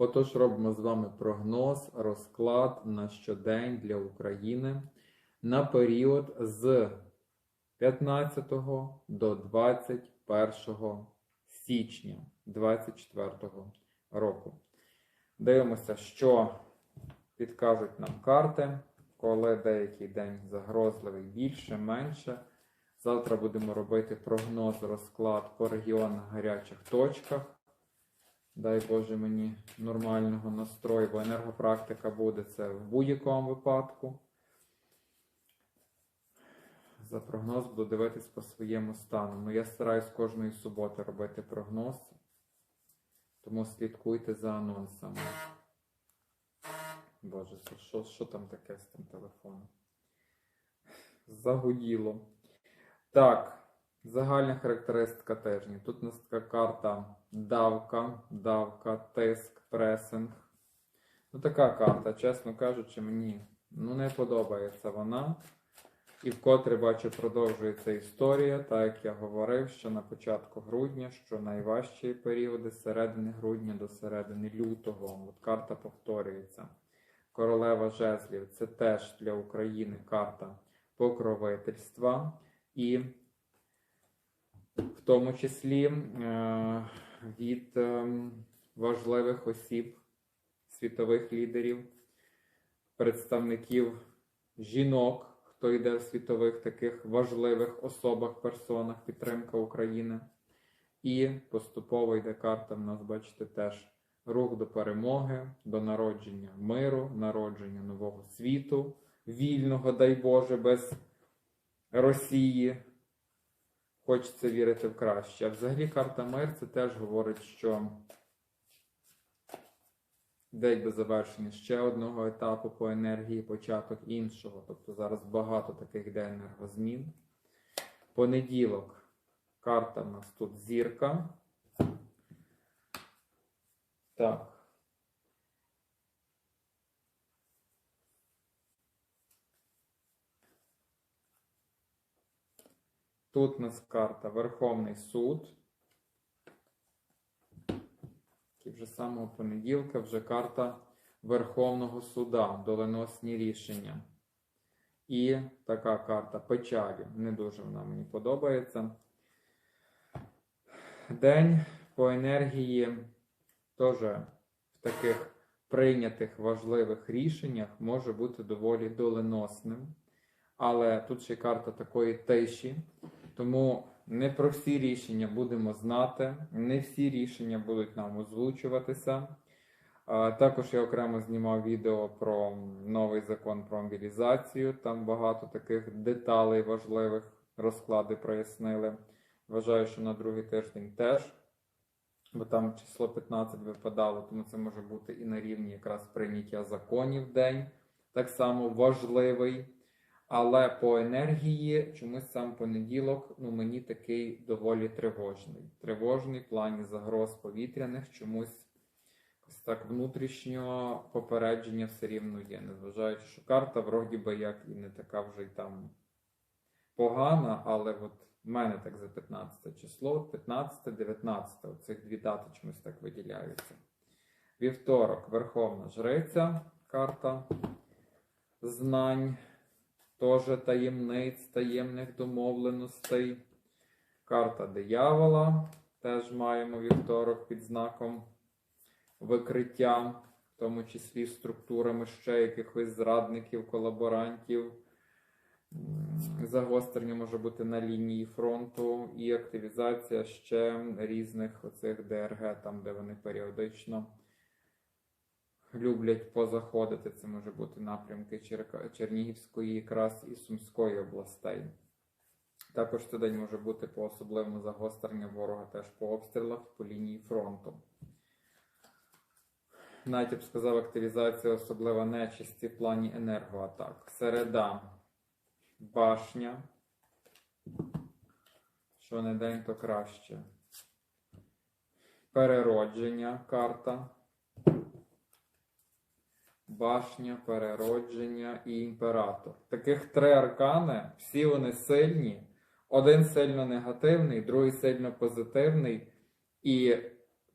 Отож, робимо з вами прогноз, розклад на щодень для України на період з 15 до 21 січня 2024 року. Дивимося, що підкажуть нам карти, коли деякий день загрозливий більше, менше. Завтра будемо робити прогноз, розклад по регіонах гарячих точках. Дай Боже мені нормального настрою, бо енергопрактика буде це в будь-якому випадку. За прогноз буду дивитись по своєму стану. Ну, я стараюсь кожної суботи робити прогноз, тому слідкуйте за анонсами. Боже, що, що там таке з тим телефоном? Загуділо. Так, загальна характеристика тижня. Тут у нас така карта давка, давка, тиск, пресинг. Ну, така карта, чесно кажучи, мені ну, не подобається вона. І вкотре бачу, продовжується історія, так як я говорив, що на початку грудня, що найважчі періоди з середини грудня до середини лютого. От карта повторюється. Королева жезлів це теж для України карта покровительства. І в тому числі е, від е, важливих осіб, світових лідерів, представників жінок, хто йде в світових таких важливих особах, персонах, підтримка України. І поступово йде карта в нас, бачите, теж рух до перемоги, до народження миру, народження нового світу, вільного, дай Боже, без Росії. Хочеться вірити в краще. А взагалі карта мир це теж говорить, що до завершення ще одного етапу по енергії, початок іншого. Тобто зараз багато таких йде енергозмін. Понеділок. Карта в нас тут зірка. Так. Тут у нас карта Верховний суд. І вже з самого понеділка вже карта Верховного суда, доленосні рішення. І така карта печалі. Не дуже вона мені подобається. День по енергії теж в таких прийнятих важливих рішеннях може бути доволі доленосним. Але тут ще карта такої тиші. Тому не про всі рішення будемо знати, не всі рішення будуть нам озвучуватися. Також я окремо знімав відео про новий закон про мобілізацію. Там багато таких деталей важливих розклади прояснили. Вважаю, що на другий тиждень теж, бо там число 15 випадало, тому це може бути і на рівні якраз прийняття законів день, так само важливий. Але по енергії чомусь сам понеділок ну, мені такий доволі тривожний. Тривожний в плані загроз повітряних, чомусь ось так внутрішнього попередження все рівно є. Незважаючи, що карта вроді би як і не така вже й там погана, але от в мене так за 15 число, 15-19, цих дві дати чомусь так виділяються. Вівторок, Верховна Жриця, карта знань теж таємниць, таємних домовленостей. Карта диявола. Теж маємо вівторок під знаком викриття, в тому числі структурами ще якихось зрадників, колаборантів. Загострення може бути на лінії фронту і активізація ще різних оцих ДРГ, там, де вони періодично люблять позаходити. Це може бути напрямки Чер- Чернігівської якраз і Сумської областей. Також цей день може бути по особливому загострення ворога теж по обстрілах по лінії фронту. Навіть б сказав, активізація особлива нечисті в плані енергоатак. Середа башня. Що не день, то краще. Переродження карта. Башня, переродження і імператор. Таких три аркани, всі вони сильні. Один сильно негативний, другий сильно позитивний. І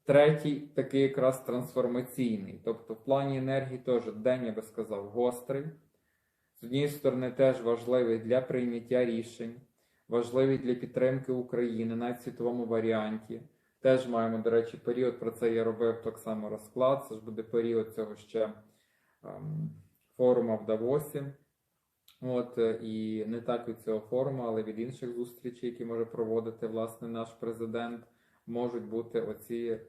Третій такий якраз трансформаційний. Тобто, в плані енергії теж день, я би сказав, гострий. З однієї сторони, теж важливий для прийняття рішень, важливий для підтримки України, в світовому варіанті. Теж маємо, до речі, період, про це я робив так само розклад. Це ж буде період цього ще форуму в Давосі. От, е, і не так від цього форуму, але від інших зустрічей, які може проводити власне наш президент, можуть бути оці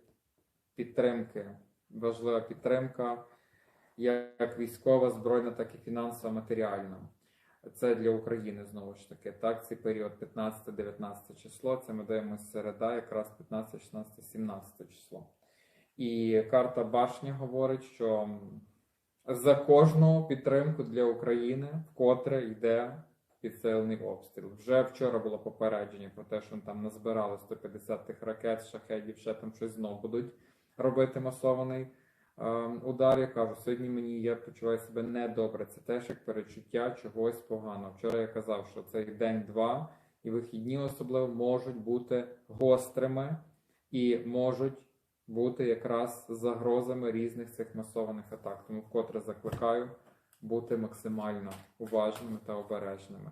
підтримки. Важлива підтримка, як військова, збройна, так і фінансова, матеріальна. Це для України знову ж таки. Так, цей період 15-19 число. Це ми дивимося середа, якраз 15, 16, 17 число. І карта башня говорить, що за кожну підтримку для України вкотре йде підсилений обстріл. Вже вчора було попередження про те, що там назбирали 150 тих ракет, шахедів, ще там щось знову будуть робити масований е, удар. Я кажу, сьогодні мені я почуваю себе недобре. Це теж як перечуття чогось поганого. Вчора я казав, що цей день-два і вихідні особливо можуть бути гострими і можуть бути якраз загрозами різних цих масованих атак. Тому вкотре закликаю бути максимально уважними та обережними.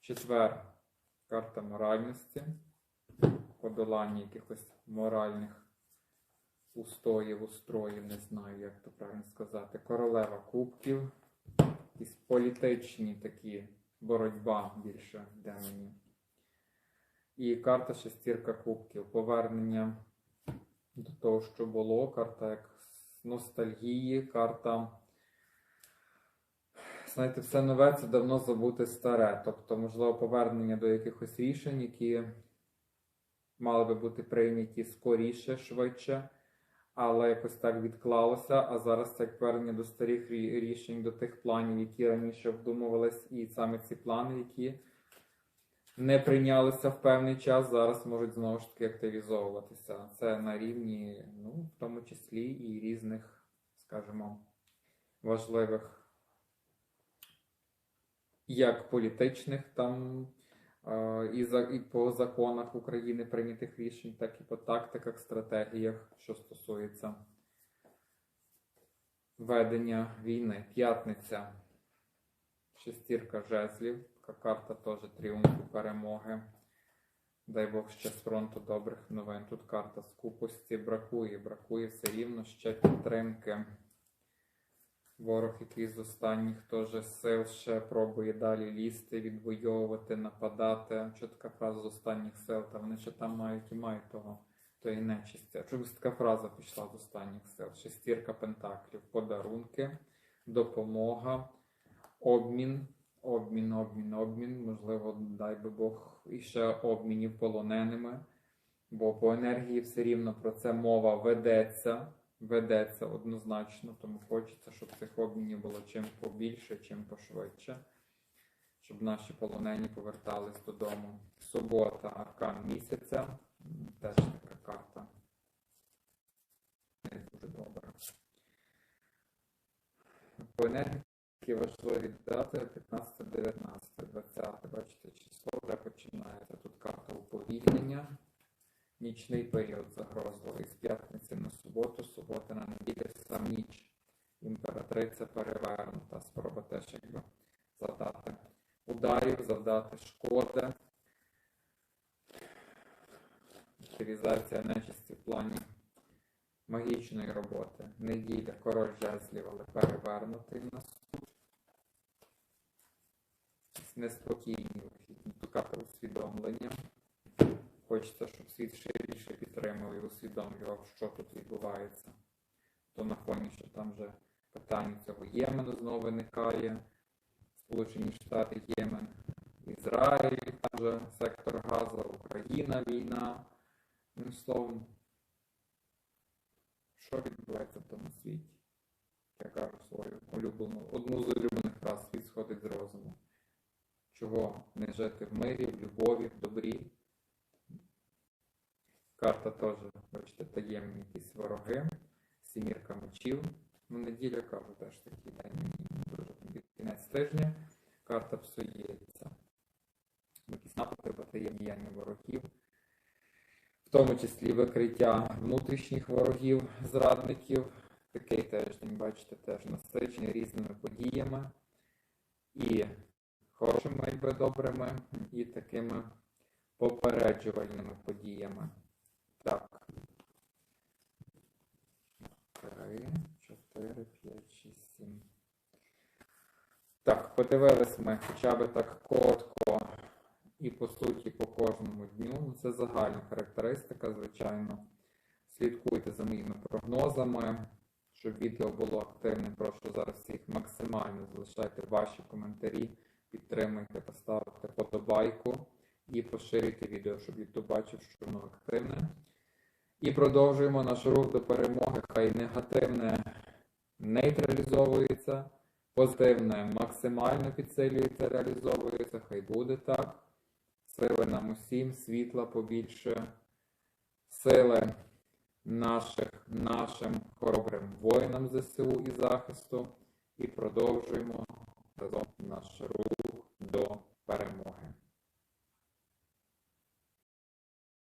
Четвер карта моральності, подолання якихось моральних устоїв, устроїв, не знаю, як то правильно сказати. Королева кубків, якісь політичні такі боротьба більше йде мені. І карта шестірка кубків, повернення до того, що було, карта як ностальгії, карта. Знаєте, все нове це давно забути старе. Тобто, можливо, повернення до якихось рішень, які мали би бути прийняті скоріше, швидше, але якось так відклалося. А зараз це як повернення до старих рішень, до тих планів, які раніше вдумувались, і саме ці плани, які не прийнялися в певний час, зараз можуть знову ж таки активізовуватися. Це на рівні, ну, в тому числі і різних, скажімо, важливих як політичних там е, і, за, і по законах України прийнятих рішень, так і по тактиках, стратегіях, що стосується ведення війни. П'ятниця, шестірка жезлів, така карта теж тріумфу, перемоги. Дай Бог ще з фронту добрих новин. Тут карта скупості бракує, бракує все рівно ще підтримки. Ворог, який з останніх теж сил ще пробує далі лізти, відвоювати, нападати. Що така фраза з останніх сил? Та вони ще там мають і мають того, тої нечисті. Чомусь така фраза пішла з останніх сил. Шестірка пентаклів, подарунки, допомога, обмін, обмін, обмін, обмін. Можливо, дай би Бог іще обмінів полоненими. Бо по енергії все рівно про це мова ведеться ведеться однозначно, тому хочеться, щоб цих обмінів було чим побільше, чим пошвидше, щоб наші полонені повертались додому. Субота, аркан місяця, теж така карта. Не дуже добра. По енергії важливі дати 15, 19, 20, бачите, число вже починається. Тут карта уповільнення. Нічний період загрозливий з п'ятниці на суботу, субота на неділю, сам ніч. Імператриця перевернута, спроба теж якби завдати ударів, завдати шкоди. Активізація нечисті в плані магічної роботи. Неділя, король жезлів, але перевернутий в нас тут. Неспокійні вихідні, карта усвідомлення. Хочеться, щоб світ ширіше підтримував і усвідомлював, що тут відбувається. То на фоні, що там вже питання цього Ємену знову виникає, Сполучені Штати, Ємен, Ізраїль, там же сектор Газа, Україна, війна. Ну, словом, що відбувається в тому світі? Я кажу свою улюблену, одну з улюблених фраз світ сходить з розуму. Чого не жити в мирі, в любові, в добрі? Карта теж, бачите, таємні якісь вороги, сімірка мечів. Ну, неділя кажу, теж такий день кінець тижня. Карта псується. Якісь напади, потаємні ворогів. В тому числі викриття внутрішніх ворогів, зрадників. Такий тиждень, бачите, теж насичений різними подіями і хорошими, якби добрими, і такими попереджувальними подіями. Так. Три, чотири, п'ять, шість, сім. Так, подивились ми хоча б так коротко і по суті по кожному дню. Ну, Це загальна характеристика, звичайно. Слідкуйте за моїми прогнозами, щоб відео було активним. Прошу зараз всіх максимально залишайте ваші коментарі, підтримуйте, поставте подобайку і поширюйте відео, щоб YouTube бачив, що воно активне. І продовжуємо наш рух до перемоги. Хай негативне нейтралізовується, позитивне максимально підсилюється, реалізовується. Хай буде так. Сили нам усім, світла побільше, сили наших, нашим хоробрим воїнам ЗСУ і захисту. І продовжуємо та наш рух до перемоги.